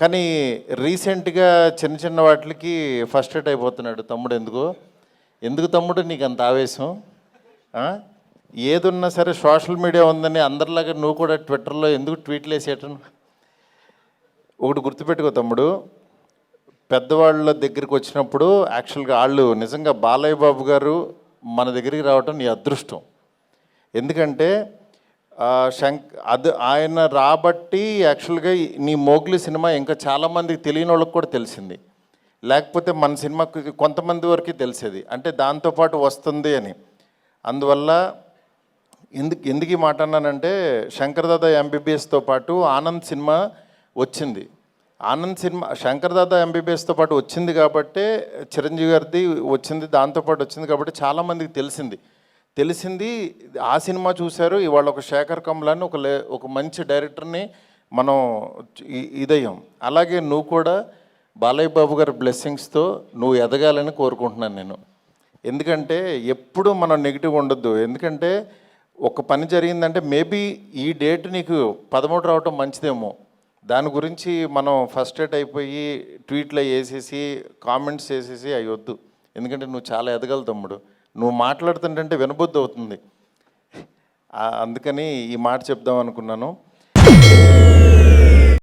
కానీ రీసెంట్గా చిన్న చిన్న వాటికి ఫస్ట్ ఎయిట్ అయిపోతున్నాడు తమ్ముడు ఎందుకు? ఎందుకు తమ్ముడు నీకు అంత ఆవేశం? ఏదున్నా సరే సోషల్ మీడియా ఉందని అందరిలాగా నువ్వు కూడా ట్విట్టర్లో ఎందుకు ట్వీట్లు వేసేయటం? ఒకటి గుర్తుపెట్టుకో తమ్ముడు. పెద్దవాళ్ళ దగ్గరికి వచ్చినప్పుడు యాక్చువల్గా వాళ్ళు నిజంగా బాలయ్య బాబు గారు మన దగ్గరికి రావటం నీ అదృష్టం. ఎందుకంటే శంక్ అది ఆయన రాబట్టి యాక్చువల్గా నీ మోగ్లీ సినిమా ఇంకా చాలామందికి తెలియని వాళ్ళకి కూడా తెలిసింది. లేకపోతే మన సినిమా కొంతమంది వరకు తెలిసేది. అంటే దాంతోపాటు వస్తుంది అని. అందువల్ల ఎందుకు ఎందుకు ఈ మాట అన్నానంటే శంకర్దాదా ఎంబీబీఎస్తో పాటు ఆనంద్ సినిమా వచ్చింది. ఆనంద్ సినిమా శంకర్దాదా ఎంబీబీఎస్తో పాటు వచ్చింది కాబట్టి చిరంజీవి గారిది వచ్చింది దాంతోపాటు వచ్చింది కాబట్టి చాలామందికి తెలిసింది. తెలిసింది ఆ సినిమా చూశారు ఇవాళ ఒక శేఖర్ కమలాన్ని ఒక లే ఒక మంచి డైరెక్టర్ని మనం ఇదయం ఇదయ్యాం. అలాగే నువ్వు కూడా బాలయ్య బాబు గారి బ్లెస్సింగ్స్తో నువ్వు ఎదగాలని కోరుకుంటున్నాను నేను. ఎందుకంటే ఎప్పుడు మనం నెగిటివ్ ఉండొద్దు. ఎందుకంటే ఒక పని జరిగిందంటే మేబీ ఈ డేట్ నీకు పదమూడు రావటం మంచిదేమో. దాని గురించి మనం ఫస్ట్ ఎయిట్ అయిపోయి ట్వీట్లో వేసేసి కామెంట్స్ వేసేసి అయ్యొద్దు. ఎందుకంటే నువ్వు చాలా ఎదగల తమ్ముడు. నువ్వు మాట్లాడుతుంటే వినబుద్ధి అవుతుంది. అందుకని ఈ మాట చెప్దాం అనుకున్నాను.